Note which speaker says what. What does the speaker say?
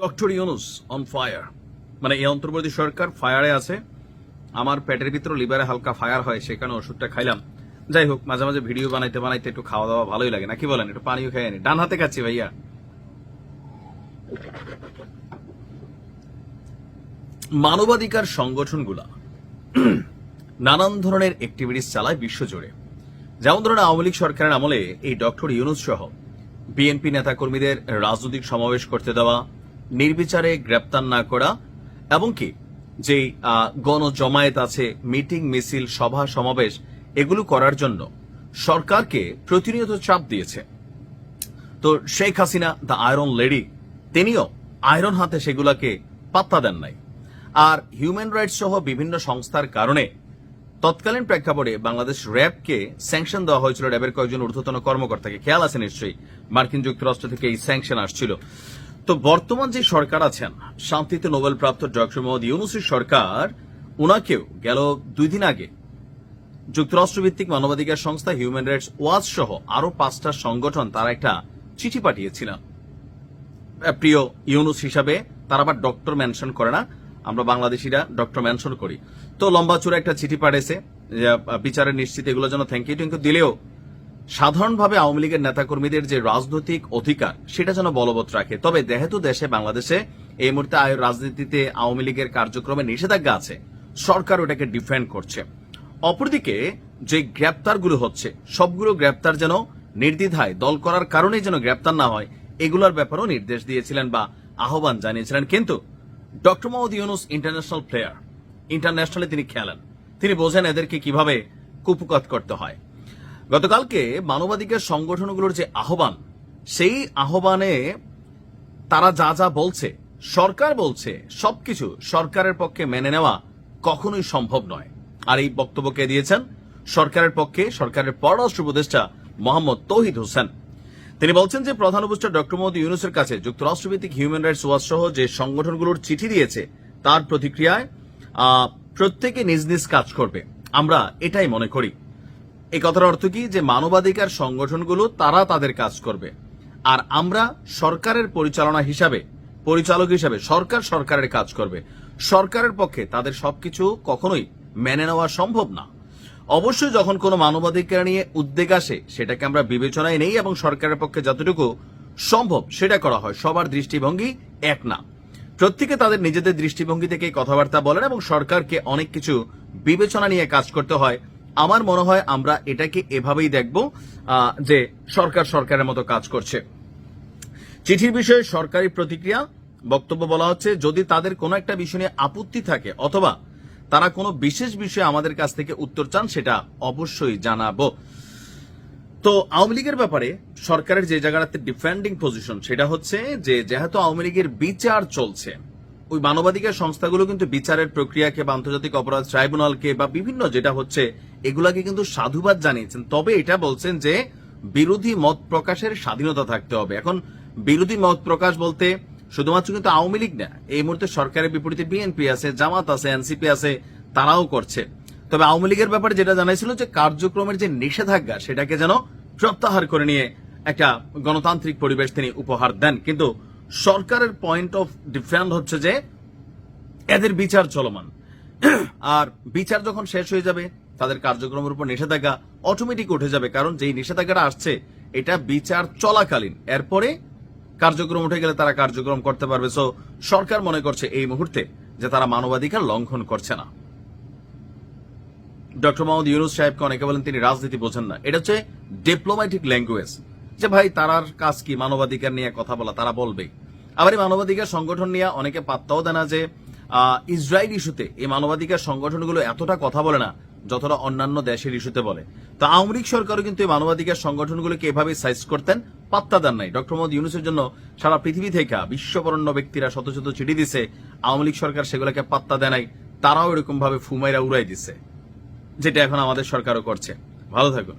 Speaker 1: Doctor Yunus on fire মানে এই অন্তর্বর্তী সরকার ফায়ারে আছে। আমার পেটের ভিতরে লিভারে হালকা ফায়ার হয় সেখানে ওষুধটা খাইলাম। যাই হোক, মাঝে মাঝে ভিডিও বানাইতে বানাইতে একটু খাওয়া দাওয়া ভালোই লাগে নাকি বলেন, একটু পানিও খাইনি ডান হাতে খাচ্ছি ভাইয়া। মানবাধিকার সংগঠনগুলা নানান ধরনের অ্যাক্টিভিটিস চালায় বিশ্বজুড়ে। যেমন ধরুন আওয়ামী লীগ সরকারের আমলে এই ডক্টর ইউনুস সহ বিএনপি নেতাকর্মীদের রাজনৈতিক সমাবেশ করতে দেওয়া নির্বিচারে গ্রেপ্তার না করা এবং কি যে গণজমায়েত আছে, মিটিং, মিছিল, সভা, সমাবেশ, এগুলো করার জন্য সরকারকে প্রতিনিয়ত চাপ দিয়েছে। তো Sheikh Hasina, the iron lady, তিনিও আয়রন হাতে সেগুলাকে পাত্তা দেন নাই। আর হিউম্যান রাইটস সহ বিভিন্ন সংস্থার কারণে তৎকালীন প্রেক্ষাপটে বাংলাদেশ র্যাবকে স্যাংশন দেওয়া হয়েছিল। র্যাবের কয়েকজন ঊর্ধ্বতন কর্মকর্তাকে। খেয়াল আছে নিশ্চয়ই, মার্কিন যুক্তরাষ্ট্র থেকে এই স্যাংশন আসছিল। তো বর্তমান যে সরকার আছেন, শান্তিতে নোবেল প্রাপ্ত ডক্টর মোহাম্মদ ইউনুসের সরকার, উনাকেও গেল দুই দিন আগে যুক্তরাষ্ট্রভিত্তিক মানবাধিকার সংস্থা হিউম্যান রাইটস ওয়াচ সহ আরও পাঁচটা সংগঠন তারা একটা চিঠি পাঠিয়েছিলেন। প্রিয় ইউনুস হিসাবে তারা আবার ডক্টর মেনশন করে না, আমরা বাংলাদেশিরা ডক্টর মেনশন করি। তো লম্বা চূড়া একটা চিঠি পাঠিয়েছে বিচারের নিশ্চিত এগুলোর জন্য থ্যাংক ইউ ট্যাংক দিলেও সাধারণভাবে আওয়ামী লীগের নেতাকর্মীদের যে রাজনৈতিক অধিকার, সেটা যেন বলবৎ রাখে। তবে যেহেতু দেশে, বাংলাদেশে এই মুহূর্তে আয় রাজনীতিতে আওয়ামী লীগের কার্যক্রমে নিষেধাজ্ঞা আছে, সরকার ওটাকে ডিফেন্ড করছে। অপরদিকে যে গ্রেপ্তারগুলো হচ্ছে, সবগুলো গ্রেপ্তার যেন নির্দ্বিধায়, দল করার কারণে যেন গ্রেপ্তার না হয়, এগুলোর ব্যাপারেও নির্দেশ দিয়েছিলেন বা আহ্বান জানিয়েছিলেন। কিন্তু doctor Mohammad Yunus international player, ইন্টারন্যাশনালে তিনি খেলেন। তিনি বোঝেন এদেরকে কীভাবে কুপকাত করতে হয়। গতকালকে মানবাধিকার সংগঠনগুলোর যে আহ্বান, সেই আহ্বানে তারা যা যা বলছে, সরকার বলছে, সবকিছু সরকারের পক্ষে মেনে নেওয়া কখনোই সম্ভব নয়। আর এই বক্তব্যকে দিয়েছেন? সরকারের পক্ষে, সরকারের পররাষ্ট্র উপদেষ্টা মোহাম্মদ তৌহিদ হোসেন। তিনি বলছেন যে প্রধান উপদেষ্টা ডক্টর মোহাম্মদ ইউনুসের কাছে যুক্তরাষ্ট্রভিত্তিক হিউম্যান রাইটস ওয়াচ সহ যে সংগঠনগুলোর চিঠি দিয়েছে, তার প্রতিক্রিয়ায় প্রত্যেকে নিজ নিজ কাজ করবে। আমরা এটাই মনে করি। এই কথার অর্থ কি? যে মানবাধিকার সংগঠনগুলো তারা তাদের কাজ করবে। আর আমরা সরকারের পরিচালনা হিসাবে, পরিচালক হিসাবে সরকার সরকারের কাজ করবে। সরকারের পক্ষে তাদের সবকিছু কখনোই মেনে নেওয়া সম্ভব না। অবশ্যই যখন কোনো মানবাধিকার নিয়ে উদ্বেগ আসে, সেটাকে আমরা বিবেচনায় নেই এবং সরকারের পক্ষে যতটুকু সম্ভব সেটা করা হয়। সবার দৃষ্টিভঙ্গি এক না। প্রত্যেকে তাদের নিজেদের দৃষ্টিভঙ্গি থেকে কথাবার্তা বলেন এবং সরকারকে অনেক কিছু বিবেচনা নিয়ে কাজ করতে হয়। আমার মনে হয় আমরা এটাকে এভাবেই দেখব যে সরকার সরকারের মতো কাজ করছে। চিঠির বিষয়ে সরকারি প্রতিক্রিয়া, বক্তব্য বলা হচ্ছে, যদি তাদের কোনো একটা বিষয় নিয়ে আপত্তি থাকে অথবা তারা কোনো বিশেষ বিষয়ে আমাদের কাছ থেকে উত্তর চান, সেটা অবশ্যই জানাব। তো আওয়ামী লীগের ব্যাপারে সরকারের যে জায়গাটাতে ডিফেন্ডিং পজিশন সেটা হচ্ছে যে যেহেতু আওয়ামী লীগের বিচার চলছে ওই মানবাধিকার সংস্থাগুলো কিন্তু বিচারের প্রক্রিয়াকে বা আন্তর্জাতিক অপরাধ ট্রাইব্যুনালকে বা বিভিন্ন যেটা হচ্ছে, এগুলাকে কিন্তু সাধুবাদ জানিয়েছেন। তবে এটা বলছেন যে বিরোধী মত প্রকাশের স্বাধীনতা থাকতে হবে। এখন বিরোধী মত প্রকাশ বলতে শুধুমাত্র কিন্তু আওয়ামী লীগ না, এই মুহূর্তে সরকারের বিপরীতে বিএনপি আছে, জামাত আছে এনসিপি আছে, তারাও করছে। তবে আওয়ামী লীগের ব্যাপারে যেটা জানাইছিল যে কার্যক্রমের যে নিষেধাজ্ঞা, সেটাকে যেন প্রত্যাহার করে নিয়ে একটা গণতান্ত্রিক পরিবেশ তিনি উপহার দেন। কিন্তু সরকারের পয়েন্ট অফ ডিফেন্ড হচ্ছে যে এদের বিচার চলমান। আর বিচার যখন শেষ হয়ে যাবে, তাদের কার্যক্রমের উপর নিষেধাজ্ঞা অটোমেটিক উঠে যাবে, কারণ যেই নিষেধাজ্ঞাটা আসছে, এটা বিচার চলাকালীন। এরপরে কার্যক্রম উঠে গেলে তারা কার্যক্রম করতে পারবে। সো সরকার মনে করছে এই মুহূর্তে যে তারা মানবাধিকার লঙ্ঘন করছে না। ডক্টর মোহাম্মদ ইউনুস সাহেবকে অনেকে বলেন, তিনি রাজনীতি বোঝেন না। এটা হচ্ছে ডিপ্লোম্যাটিক ল্যাঙ্গুয়েজ যে ভাই তারার কাজ কি? মানবাধিকার নিয়ে কথা বলা, তারা বলবে। আবার এই মানবাধিকার সংগঠন নিয়ে অনেকে পাত্তাও দেয় না যে ইসরায়েল ইস্যুতে এই মানবাধিকার সংগঠনগুলো এতটা কথা বলে না যতটা অন্যান্য দেশের ইস্যুতে বলে। তো আওয়ামী লীগ সরকারও কিন্তু এই মানবাধিকার সংগঠনগুলোকে এভাবে সাইজ করতেন, পাত্তা দেন নাই। ডক্টর মোহাম্মদ ইউনুসের জন্য সারা পৃথিবী থেকে বিশ্ববরণ্য ব্যক্তিরা শত শত চিঠি দিছে, আওয়ামী লীগ সরকার সেগুলোকে পাত্তা দেয় নাই, তারাও এরকম ভাবে ফুমাইরা উড়াই দিছে, যেটা এখন আমাদের সরকারও করছে। ভালো থাকুন।